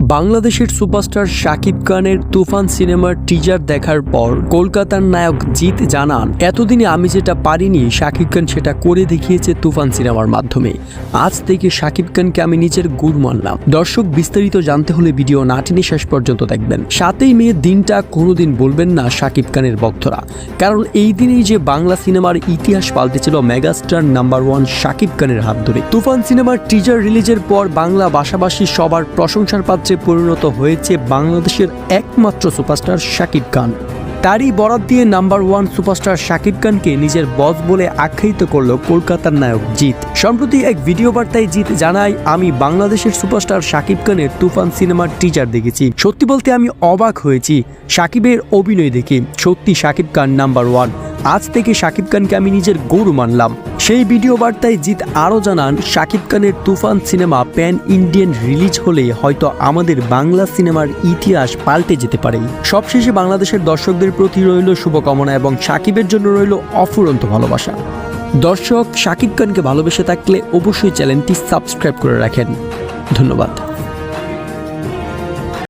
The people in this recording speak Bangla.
বাংলাদেশের সুপারস্টার শাকিব খানের তুফান সিনেমার টিজার দেখার পর কলকাতার নায়ক জিৎ জানান, এতদিনে আমি যেটা পারিনি, শাকিব খান সেটা করে দেখিয়েছে তুফান সিনেমার মাধ্যমে। আজ থেকে শাকিব খানকে আমি নিজের গুরু মানলাম। দর্শক, বিস্তারিত জানতে হলে ভিডিও না টেনে শেষ পর্যন্ত দেখবেন। সাতই মে দিনটা কোনোদিন বলবেন না শাকিব খানের ভক্তরা। কারণ এই দিনেই যে বাংলা সিনেমার ইতিহাস পাল্টেছিল মেগাস্টার নাম্বার ওয়ান শাকিব খানের হাত ধরে। তুফান সিনেমার টিজার রিলিজের পর বাংলা ভাষাভাষী সবার প্রশংসার পাত্রে পরিণত হয়েছে বাংলাদেশের একমাত্র সুপারস্টার শাকিব খান। তারই বরাত দিয়ে নাম্বার ওয়ান সুপারস্টার শাকিব খানকে নিজের বস বলে আখ্যায়িত করল কলকাতার নায়ক জিৎ। সম্প্রতি এক ভিডিও বার্তায় জিৎ জানায়, আমি বাংলাদেশের সুপারস্টার শাকিব খানের তুফান সিনেমার টিজার দেখেছি। সত্যি বলতে আমি অবাক হয়েছি। শাকিবের অভিনয় দেখে। সত্যি শাকিব খান নাম্বার ওয়ান আজ থেকে শাকিব খানকে আমি নিজের গরু মানলাম। সেই ভিডিও বার্তায় জিৎ আরও জানান, শাকিব খানের Toofan cinema pan Indian release হলে হয়তো আমাদের বাংলা সিনেমার ইতিহাস পাল্টে যেতে পারে। সবশেষে বাংলাদেশের দর্শকদের প্রতি রইল শুভকামনা এবং শাকিবের জন্য রইল অফুরন্ত ভালোবাসা। দর্শক, শাকিব খানকে ভালোবেসে থাকলে অবশ্যই চ্যানেলটি সাবস্ক্রাইব করে রাখেন। ধন্যবাদ।